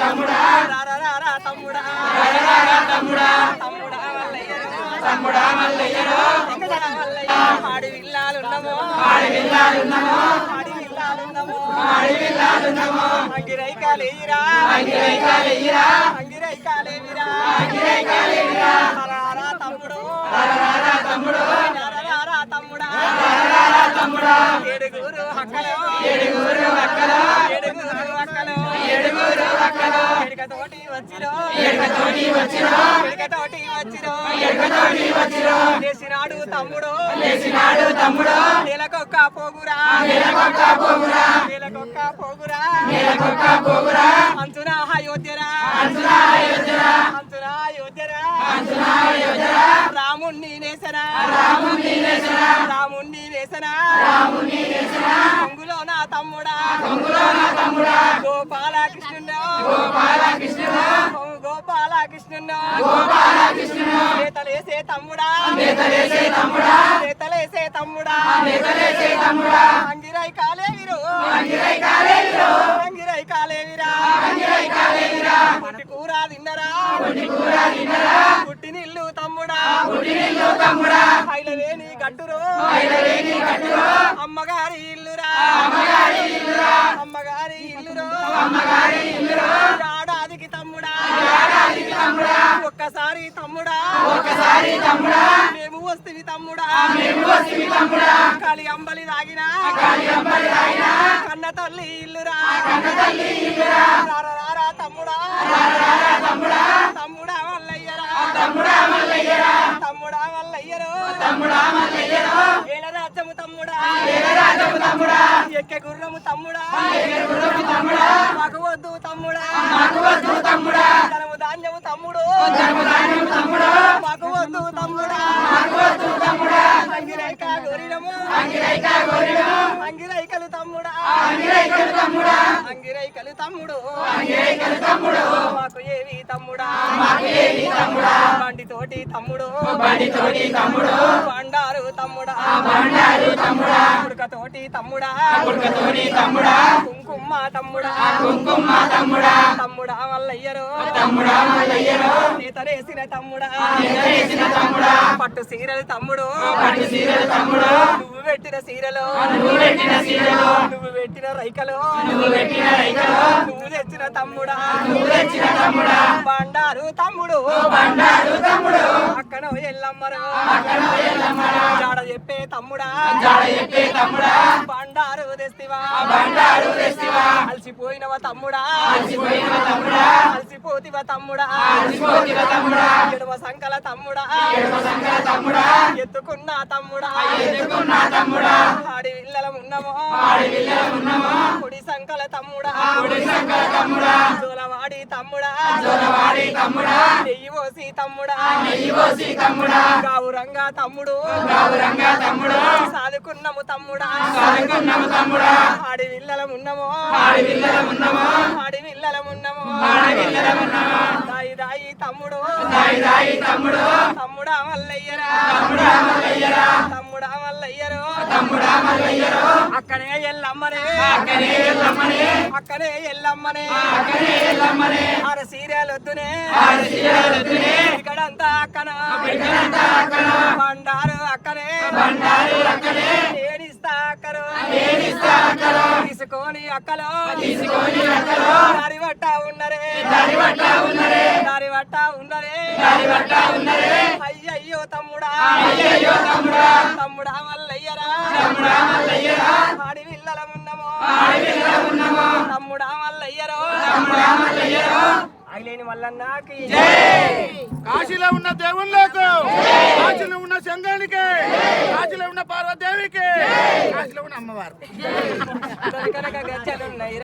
తమ్ముడా రారా తమ్ముడా తమ్ముడా తమ్ముడా మల్లయ్యరు మల్లయ్యలో తమ్ముడా ఆడి ఆడి ఆడి రారా తమ్ముడు. ఎడకతోటి వచ్చిరో. ఎడకతోటి వచ్చిరో. ఎడకతోటి వచ్చిరో. ఎడకతోటి వచ్చిరో. చేసినాడు తమ్ముడు. తమ్ముడు. నెలకొక్క పోగురా. నెలకొక్క పోగురా. నెలకొక్క పోగురా. నెలకొక్క పోగురా. అంచున అయోధ్యరా. అంచునా అయోధ్యరా. అంచున అయోధ్యరా. అంచునా అయోధ్యరా. రాముణ్ణి నేసనా. రాముణ్ణి నేసనా. రాముని నేసరా పొంగులో నా తమ్ముడా. నా తమ్ముడా. గోపాలకృష్ణుడు నేతలేసే తమ్ముడా. నేతలేసే తమ్ముడా. నేతలేసే తమ్ముడా. నేతలేసే తమ్ముడా. అంగిరై కాలేవిరు అంగిరై కాలేవిరో అంగిరై కాలేవిరా అంగిరై కాలేవిరా పుట్టి కూర తిన్నరా. పుట్టి కూర తిన్నరా. పుట్టి నిల్లు తమ్ముడా. పుట్టినిల్లు తమ్ముడా. హైలవేని గట్టురు. ఐలవేని కట్టురో అమ్మగారి ఇల్లురా అమ్మగారి ఇల్లురు అమ్మగారి ఇల్లురా తమ్ముడా. ఏడాదికి తమ్ముడా. ఒక్కసారి తమ్ముడా. మేము వస్తుంది తమ్ముడా. మేము వస్తుంది తమ్ముడా. కాలి అంబలి తాగినా కాలి అమ్మడి రాయినా కన్న తల్లి ఇల్లురా కన్న తల్లి ఇల్లురా రారా రారా తమ్ముడా. రారా తమ్ముడా. తమ్ముడా మల్లయ్యరా తమ్ముడా మల్లయ్యరా తమ్ముడా మల్లయ్యరు తమ్ముడా మల్లయ్యరో ఏల రాజ్యము తమ్ముడా. ఎక్కే గుర్రము తమ్ముడా. ఎగురుము తమ్ముడా మాకు వద్దు తమ్ముడా. మాకు వద్దు తమ్ముడా. ధనము ధాన్యము తమ్ముడు. ధర్మధాన్యం తమ్ముడు. మాకు వద్దు తమ్ముడా. మాకు వద్దు తమ్ముడా. అంగిరైక గోరినము అంగిరైక గోరిడము. అంగిరైకలు తమ్ముడా. అంగిరైకలు తమ్ముడా. అంగిరైకలు తమ్ముడు. అంగిరైకలు తమ్ముడు. మాకు ఏవి తమ్ముడా. మాకు ఏది తమ్ముడా. బండితోటి తమ్ముడు. బండితోటి తమ్ముడు. బండారు తమ్ముడా. బండారు తమ్ముడా. ఉడకతోటి తమ్ముడా. కుడుకతోటి తమ్ముడా. కుంకుమ తమ్ముడా. కుంకుమ తమ్ముడా. తమ్ముడా మల్లయ్యరు. తమ్ముడా మల్లయ్యరో. నేతరేసిన తమ్ముడా. చేసిన తమ్ముడా. పట్టు సీరలు తమ్ముడు. పట్టు సీరలు తమ్ముడు. నువ్వు పెట్టిన సీరలు? నువ్వు పెట్టిన సీరలు? నువ్వు పెట్టిన రైకలు? నువ్వు పెట్టిన రైకలు? నువ్వు తెచ్చిన తమ్ముడా? నువ్వు తెచ్చిన తమ్ముడా? బండారు తమ్ముడు. బండారు తమ్ముడు? అక్కనో ఎల్లమ్మరు. అక్కడ ఎల్లమ్మరా? జాడ చెప్పే తమ్ముడా. జాడ చెప్పే తమ్ముడా? బండారు తెస్తివా? అలసిపోయినవ తమ్ముడా? తమ్ముడా. ఎడమ సంకల తమ్ముడా. ఎత్తుకున్న తమ్ముడా. ఆడి విల్లలం ఉన్నమో. కుడి సంకల తమ్ముడా. కుడి సంకల తమ్ముడా. జోలవాడి తమ్ముడా. జోలవాడి తమ్ముడా. పోసి తమ్ముడా. పోసి తమ్ముడా. గౌరంగా తమ్ముడు. సాదుకున్నము తమ్ముడా. సాగుకున్నాము తమ్ముడా. ఆడి విల్లలం ఉన్నమో ఆడి ఆడి విల్లలం ఉన్నమో ఆడి దాయి దాయి తమ్ముడు. దాయి దాయి తమ్ముడు. తమ్ముడా మల్లయ్యరా. తమ్ముడా మల్లయ్యరా. తమ్ముడా మల్లయ్యరు. తమ్ముడా మల్లయ్యరో. అక్కనే ఎల్లమ్మనే. అక్కనే ఎల్లమ్మనే. అక్కనే ఎల్లమ్మనే. అక్కనే ఎల్లమ్మనే. ఆడ సీరియల్ వద్దునే ఆడి సీరలొద్దునే. ఇక్కడంతా అక్కన. ఇక్కడంతా అక్కన. బండారు అక్కనే. బండారు అక్కనే. నేనిస్తా అక్కరు. నేనిస్తా అక్కలో తీసుకొని అక్కలో. తీసుకొని అక్కలో. దారి పట్ట ఉన్నరే. దారి పట్ట ఉన్నరే. దారి పట్ట ఉన్నరే. దారి పట్ట ఉన్నరే. అయ్యయ్యో తమ్ముడా. అయ్యయ్యో తమ్ముడా. తమ్ముడా మల్లయ్యరా. తమ్ముడా మల్లయ్యరా. ఆడి విల్లలమున్నమో ఆడి విల్లల ఉన్నామో. తమ్ముడా మల్లయ్యరో. తమ్ముడా మల్లయ్యరో. అయిలేని మల్లన్నాకి కాశీలో ఉన్న దేవుళ్ళకు కాశీలో ఉన్న శంగానికి కాశీలో